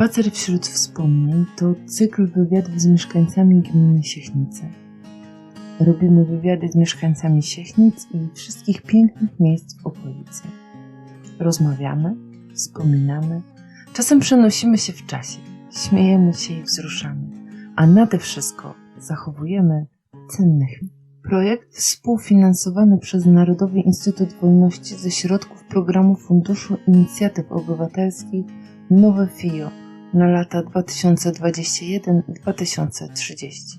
Spacer wśród wspomnień to cykl wywiadów z mieszkańcami gminy Siechnice. Robimy wywiady z mieszkańcami Siechnic i wszystkich pięknych miejsc w okolicy. Rozmawiamy, wspominamy, czasem przenosimy się w czasie, śmiejemy się i wzruszamy, a nade wszystko zachowujemy cenne chwile. Projekt współfinansowany przez Narodowy Instytut Wolności ze środków programu Funduszu Inicjatyw Obywatelskich Nowe FIO na lata 2021-2030.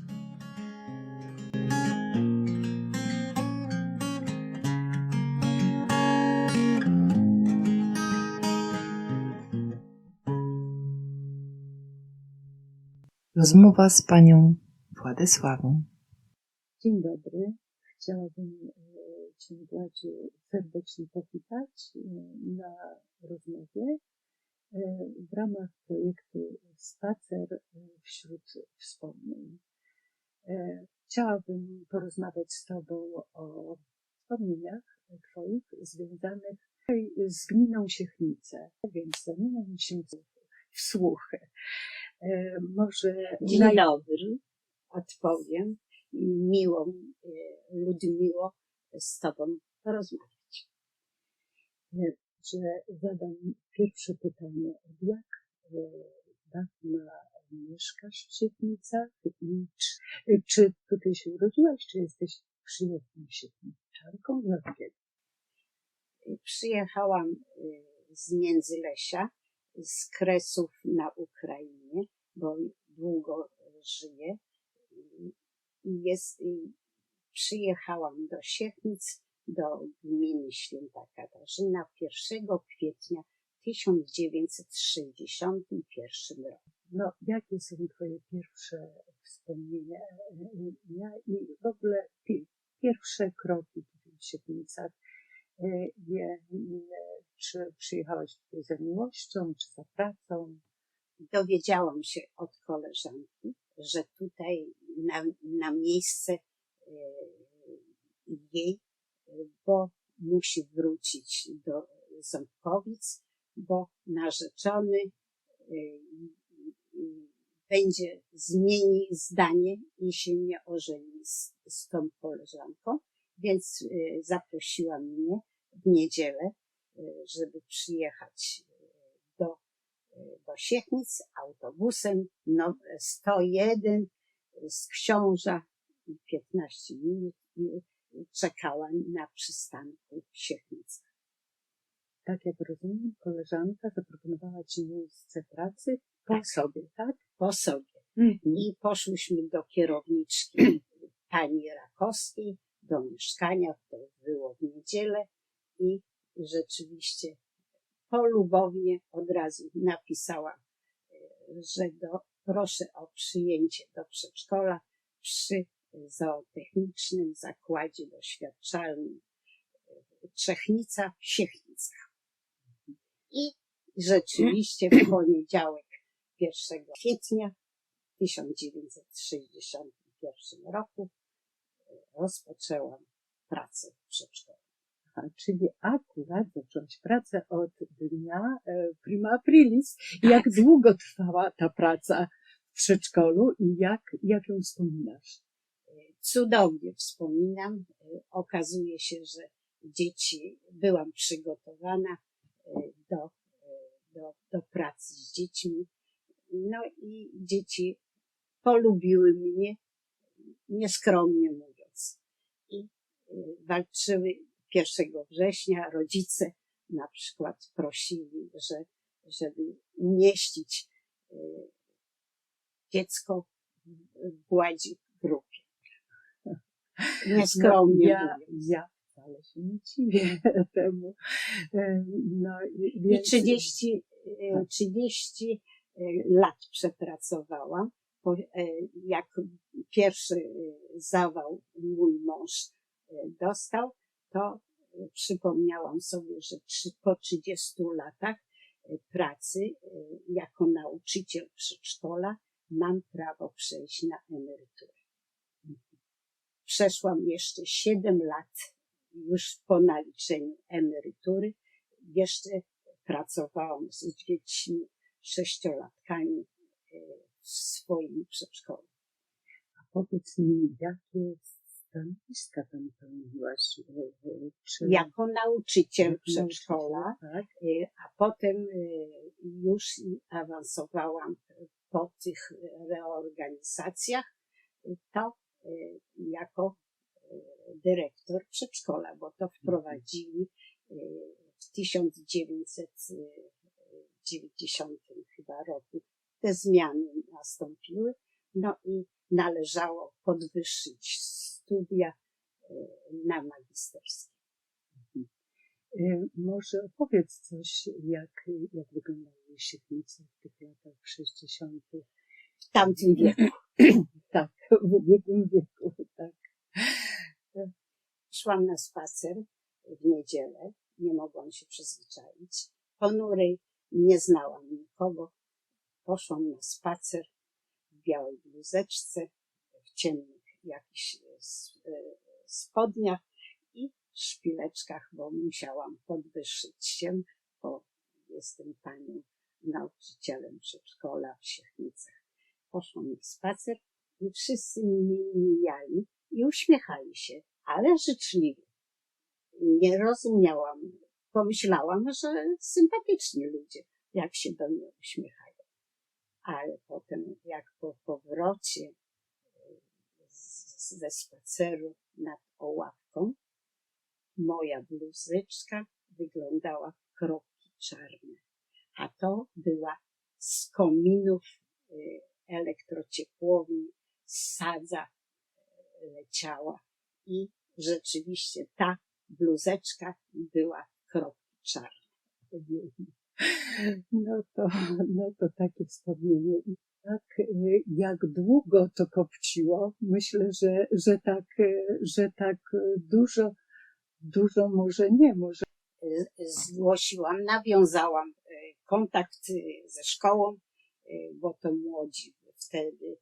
Rozmowa z panią Władysławą. Dzień dobry. Chciałabym e, Cię serdecznie powitać e, na rozmowie w ramach projektu Spacer wśród wspomnień. Chciałabym porozmawiać z Tobą o wspomnieniach Twoich związanych z gminą Siechnice, więc zamieniam się w słuch. Może Dzień naj- dobry, odpowiem. I Miło, mi, e, Ludmiło z Tobą porozmawiać. że zadam pierwsze pytanie. Jak e, dawno mieszkasz w Siedmicach i czy, czy tutaj się urodziłaś, czy jesteś siedmiczanką? Jak kiedy? Przyjechałam e, z Międzylesia, z Kresów na Ukrainie, bo długo żyję. I- jest, przyjechałam do Siechnic, do gminy Święta Katarzyna 1 kwietnia 1961 roku. No, jakie są Twoje pierwsze wspomnienia ja, i w ogóle pi- pierwsze kroki w Siedmicach? Je- e, Czy przyjechałaś tutaj za miłością, czy za pracą? dowiedziałam się od koleżanki, że tutaj na, na miejsce e, jej, bo musi wrócić do Ząbkowic, bo narzeczony e, będzie zmieni zdanie i się nie ożeni z, z tą koleżanką, więc e, zaprosiła mnie w niedzielę, żeby przyjechać do do Siechnic autobusem no, 101 z Książa i 15 minut i czekałam na przystanku w Siechnicach. Tak jak rozumiem, koleżanka zaproponowała Ci miejsce pracy po Tak. sobie, tak? Po sobie. Mhm. I poszłyśmy do kierowniczki pani Rakowskiej, do mieszkania, to było w niedzielę i rzeczywiście polubownie od razu napisała, e, że do, proszę o przyjęcie do przedszkola przy zootechnicznym zakładzie doświadczalnym e, Trzechnica w Siechnicach. I rzeczywiście w poniedziałek 1 kwietnia 1961 roku e, rozpoczęłam pracę w przedszkolu. Aha, czyli akurat zaczęłaś pracę od dnia e, prima aprilis. Jak długo trwała ta praca w przedszkolu i jak, jak ją wspominasz? cudownie wspominam. E, Okazuje się, że dzieci, byłam przygotowana e, do, do, do pracy z dziećmi. No i dzieci polubiły mnie, nieskromnie mówiąc. I e, walczyły 1 września. Rodzice na przykład prosili, że, żeby umieścić e, dziecko w gładzi grupie. Nieskromnie No, ja, mówiąc. ja wcale się nie dziwię temu. E, No, i- I więc, 30, e, 30 e, lat przepracowałam. E, Jak pierwszy e, zawał mój mąż dostał, to przypomniałam sobie, że po 30 latach pracy jako nauczyciel przedszkola mam prawo przejść na emeryturę. Przeszłam jeszcze 7 lat już po naliczeniu emerytury. Jeszcze pracowałam z dziećmi sześciolatkami e, w swoim przedszkolu. A powiedz mi, jakie stanowiska tam pełniłaś? E, e, Czy Jako nauczyciel przedszkola, Tak? a potem już awansowałam po tych reorganizacjach, to jako dyrektor przedszkola, bo to wprowadzili e, w 1990 chyba roku. Te zmiany nastąpiły, no i należało podwyższyć studia e, na magisterskie. E, Może opowiedz coś, jak, jak wyglądały siechnice w tych latach 60. W tamtym wieku Tak, w ubiegłym wieku, tak. Szłam na spacer w niedzielę, nie mogłam się przyzwyczaić. Ponurej nie znałam nikogo. Poszłam na spacer w białej bluzeczce, w ciemnych jakichś e, spodniach i szpileczkach, bo musiałam podwyższyć się, bo jestem panią nauczycielem przedszkola w Siechnicach. Poszłam na spacer i wszyscy mnie mijali i uśmiechali się, ale życzliwie. Nie rozumiałam, pomyślałam, że sympatyczni ludzie, jak się do mnie uśmiechają. Ale potem, jak po powrocie ze spaceru nad Oławką, moja bluzeczka wyglądała jak kropki czarne, a to była z kominów e, elektrociepłowni sadza leciała i rzeczywiście ta bluzeczka była kropki czarne. No to, no to takie wspomnienie. I tak, e, jak długo to kopciło? Myślę, że, że tak, e, że tak e, dużo, dużo może nie, może Zgłosiłam, nawiązałam kontakt ze szkołą, bo to młodzi wtedy,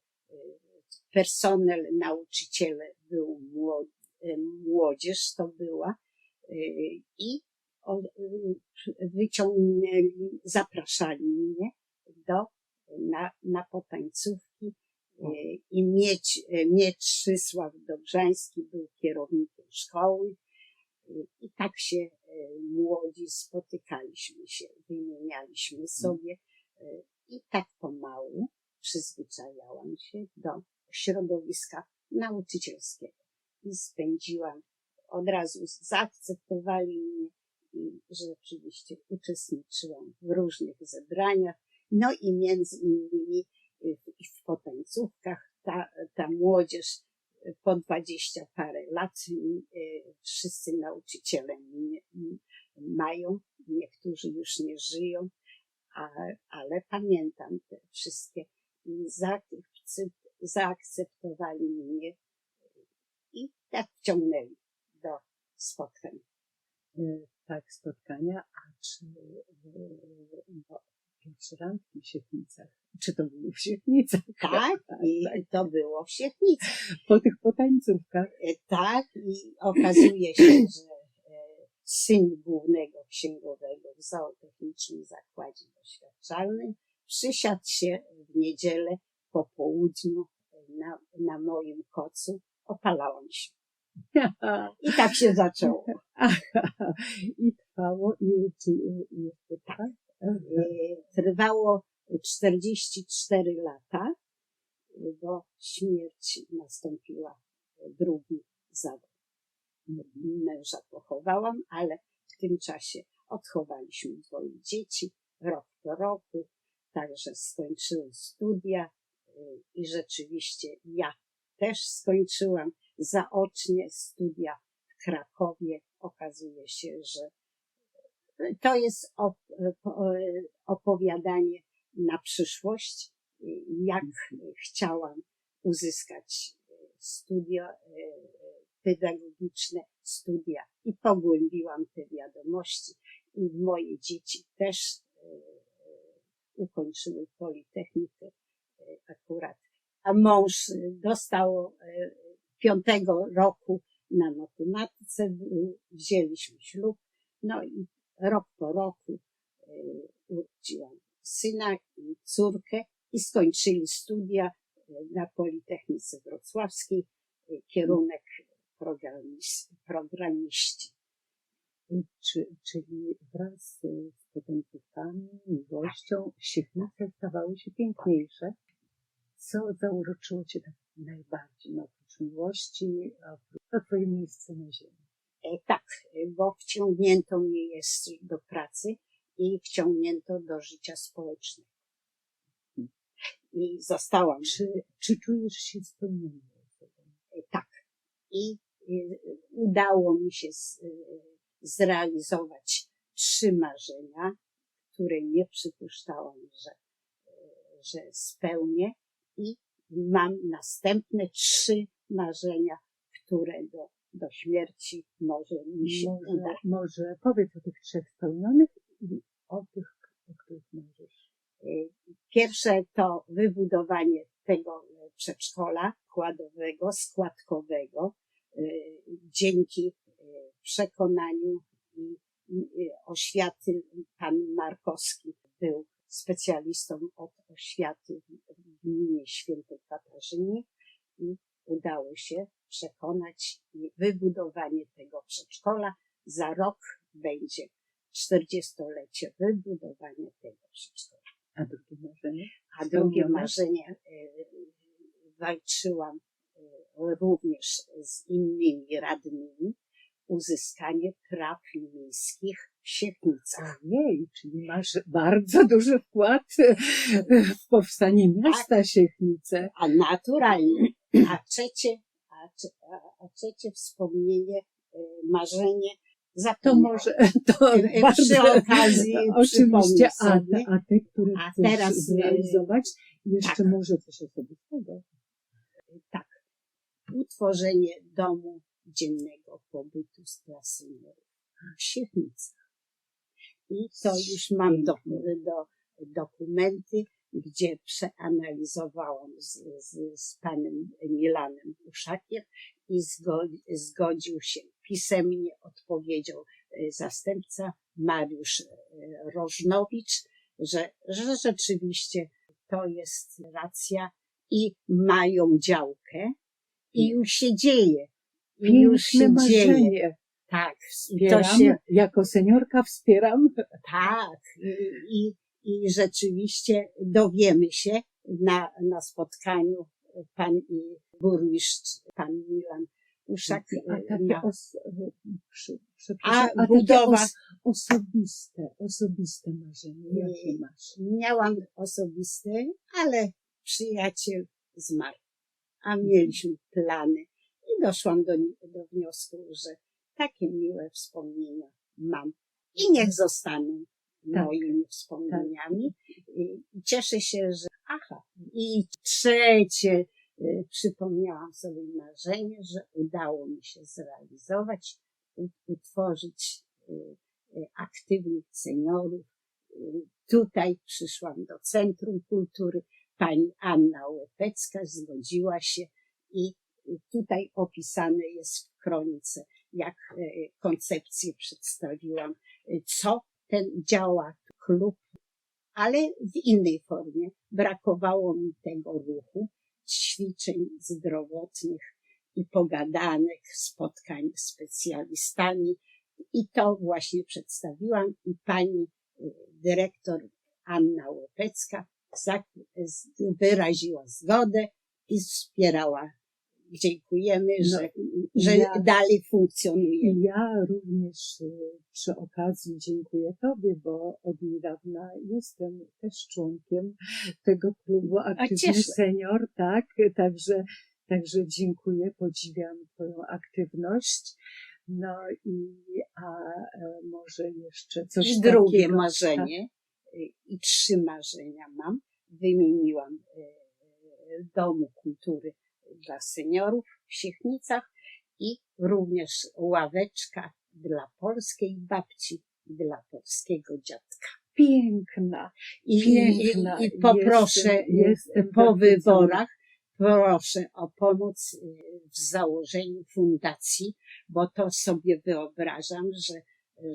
personel, nauczyciele był młod, e, młodzież to była e, i e, wyciągnęli, zapraszali mnie do, na, na potańcówki e, i Mieć, Mietrzysław Dobrzański był kierownikiem szkoły i tak się młodzi spotykaliśmy się, wymienialiśmy sobie e, i tak pomału przyzwyczajałam się do środowiska nauczycielskiego i spędziłam, od razu zaakceptowali mnie i rzeczywiście uczestniczyłam w różnych zebraniach, no i między innymi y, w, potańcówkach ta, ta młodzież y, po dwadzieścia parę lat, y, wszyscy nauczyciele mają, niektórzy już nie żyją, ale pamiętam te wszystkie zaakceptowali mnie i tak wciągnęli do spotkań. e, tak spotkania, a czy e, no, pierwsze randki w Siechnicach, czy to było w Siechnicach? Tak, i to było w Siechnicy. Po tych potańcówkach. E, Tak, i okazuje się, że e, syn głównego księgowego w zootechnicznym zakładzie doświadczalnym przysiadł się w niedzielę po południu na, na moim kocu. Opalałam się. I tak się zaczęło. I trwało, i i jeszcze tak? E, Trwało 44 lata, e, bo śmierć nastąpiła drugi zawał. Męża pochowałam, ale w tym czasie odchowaliśmy dwoje dzieci, rok po roku, także skończyły studia y, i rzeczywiście ja też skończyłam zaocznie studia w Krakowie. Okazuje się, że to jest po- opowiadanie na przyszłość, y, jak chciałam uzyskać y, studia y, pedagogiczne, studia i pogłębiłam te wiadomości i moje dzieci też y, ukończyły Politechnikę y, akurat. A mąż y, dostał y, piątego roku na matematyce, wzięliśmy ślub, no i rok po roku urodziłam syna córkę i skończyli studia e, na Politechnice Wrocławskiej, e, kierunek programiści. Czy, czyli wraz z potomkami, miłością, siechnice stawały się piękniejsze. Co zauroczyło Cię tak najbardziej, no, oprócz miłości, oprócz Twoje miejsce na ziemi? E, Tak, bo wciągnięto mnie jest do pracy i wciągnięto do życia społecznego. I zostałam Czy, czy czujesz się spełnioną e, tak. I e, udało mi się zrealizować trzy marzenia, które nie przypuszczałam, że, że spełnię i mam następne trzy marzenia, które do, do śmierci może mi się Może, uda. może powiedz o tych trzech spełnionych i o tych, o których marzysz. Y, Pierwsze to wybudowanie tego e, przedszkola kładowego, składkowego, y, dzięki y, przekonaniu i oświaty pan Markowski był specjalistą od oświaty w gminie Świętej Katarzynie i udało się przekonać i wybudowanie tego przedszkola. Za rok będzie 40-lecie wybudowania tego przedszkola. A drugie marzenie? A drugie marzenie e, walczyłam e, również z innymi radnymi uzyskanie praw miejskich w Siechnicach. Ojej, czyli masz bardzo duży wkład w powstanie miasta Siechnice. A naturalnie, a trzecie, a, a, a trzecie wspomnienie, e, marzenie To zapomniałam. może to e, bardzo, przy okazji Oczywiście, a, sobie. a te, które A chcesz teraz, zrealizować, jeszcze tak. może coś osobistego. tak, utworzenie domu dziennego pobytu dla seniorów w Siechnicach. I to już mam do, do, dokumenty, gdzie przeanalizowałam z, z, z panem Milanem Uszakiem i zgodzi, zgodził się pisemnie, odpowiedział e, zastępca Mariusz e, Rożnowicz, że, że rzeczywiście to jest racja i mają działkę i już się dzieje. I już się Piękne dzieje. marzenie. Tak, Wspieram, to się, jako seniorka wspieram. tak, i, i, i rzeczywiście dowiemy się na, na spotkaniu pan i burmistrz, pan Milan Uszak. A takie, na, os, przy, a a takie budowa, os, osobiste, osobiste marzenie, jakie masz? miałam osobiste, ale przyjaciel zmarł, a mieliśmy plany doszłam do, do wniosku, że takie miłe wspomnienia mam i niech zostaną Tak. moimi wspomnieniami. I cieszę się, że aha. I trzecie, y, przypomniałam sobie marzenie, że udało mi się zrealizować, utworzyć y, y, aktywnych seniorów. Tutaj przyszłam do Centrum Kultury. Pani Anna Łepecka zgodziła się i tutaj opisane jest w kronice, jak y, koncepcję przedstawiłam, y, co ten działa klub, ale w innej formie. Brakowało mi tego ruchu, ćwiczeń zdrowotnych i pogadanek, spotkań z specjalistami. I to właśnie przedstawiłam i pani y, dyrektor Anna z- wyraziła zgodę i wspierała. Dziękujemy, No, że, że ja- dalej funkcjonuje. I ja również y, przy okazji dziękuję Tobie, bo od niedawna jestem też członkiem tego klubu Aktywny. Senior, tak, także, także dziękuję, podziwiam Twoją aktywność. No i a e, może jeszcze coś I drugie takiego, marzenie, i trzy marzenia mam. Wymieniłam y, y, Domu Kultury dla seniorów w Siechnicach i również ławeczka dla polskiej babci, dla polskiego dziadka. Piękna, I, piękna. i, i poproszę Jestem- jestem po wyborach, proszę o pomoc y, w założeniu fundacji, bo to sobie wyobrażam, że,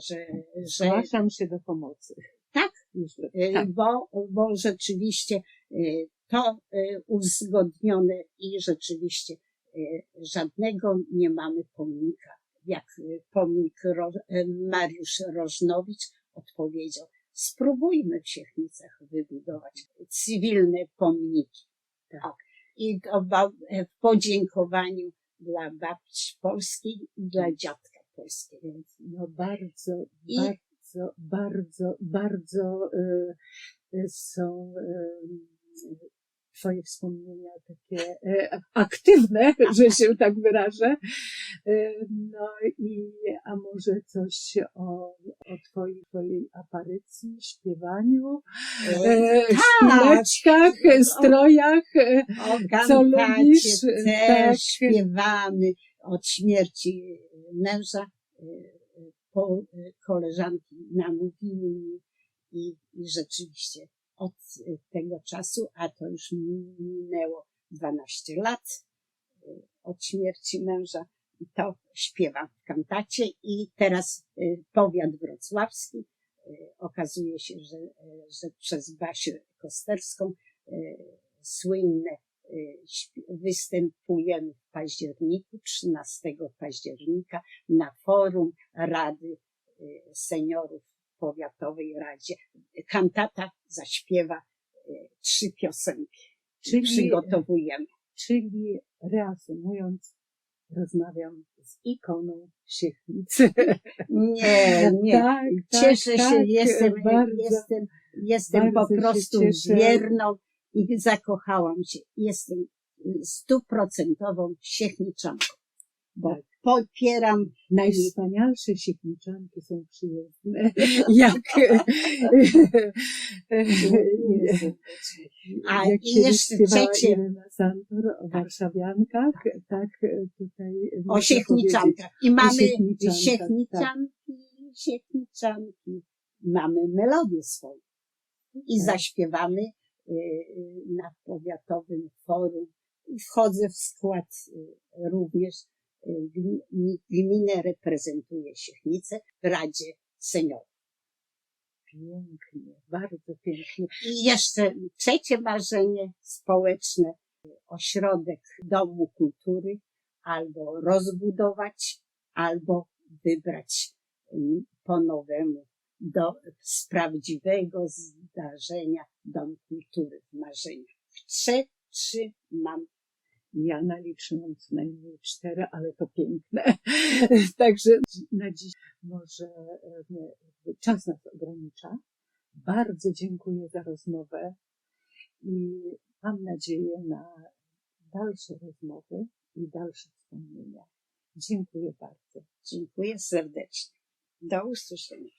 że, że Zgłaszam się do pomocy. tak, Y, tak. bo, bo rzeczywiście y, to y, uzgodnione i rzeczywiście y, żadnego nie mamy pomnika. Jak y, pomnik Ro, Mariusz Rożnowicz odpowiedział, spróbujmy w Siechnicach wybudować cywilne pomniki. Tak. I to w podziękowaniu dla babci polskiej i dla dziadka polskiego. Więc no bardzo, I- bardzo, bardzo, bardzo y, y, są y, Twoje wspomnienia takie e, aktywne, że się tak wyrażę. Y, No i a może coś o, o twojej, twojej aparycji, śpiewaniu, e, tak. szpileczkach, e, strojach. e, O Co lubisz? też Tak. śpiewamy od śmierci męża. Po koleżanki namówiły mnie i, i rzeczywiście od tego czasu, a to już mi- minęło 12 lat y, od śmierci męża, to śpiewam w kantacie i teraz y, powiat wrocławski y, okazuje się, że, że przez Basię Kosterską słynne występujemy w październiku, 13 października na forum Rady Seniorów Powiatowej Radzie. Kantata zaśpiewa y, trzy piosenki. Czyli, Przygotowujemy. czyli reasumując, rozmawiam z ikoną Siechnic. Nie, nie. Tak, Cieszę tak, się, tak, jestem, bardzo, jestem, jestem po prostu wierną i zakochałam się. Jestem stuprocentową siechniczanką, bo Tak. Popieram Najwspanialsze siechniczanki są przyjezdne, jak A jak i jeszcze trzecie- Irena Santor o warszawiankach, tak tutaj o muszę siechniczankach. I mamy siechniczankach, siechniczanki, siechniczanki. Mamy melodię swoją. I Tak. zaśpiewamy y, y, na powiatowym forum. Wchodzę w skład również gminę reprezentuje Siechnicę w Radzie Seniorów. Pięknie, bardzo pięknie. I jeszcze trzecie marzenie społeczne, ośrodek Domu Kultury albo rozbudować, albo wybrać mm, po nowemu do, z prawdziwego zdarzenia Dom Kultury w marzeniach. Trzy, trzy mam. Ja naliczyłam co najmniej cztery, ale to piękne. Także na dziś może e, czas nas ogranicza. Bardzo dziękuję za rozmowę i mam nadzieję na dalsze rozmowy i dalsze wspomnienia. Dziękuję bardzo. Dziękuję serdecznie. Do usłyszenia.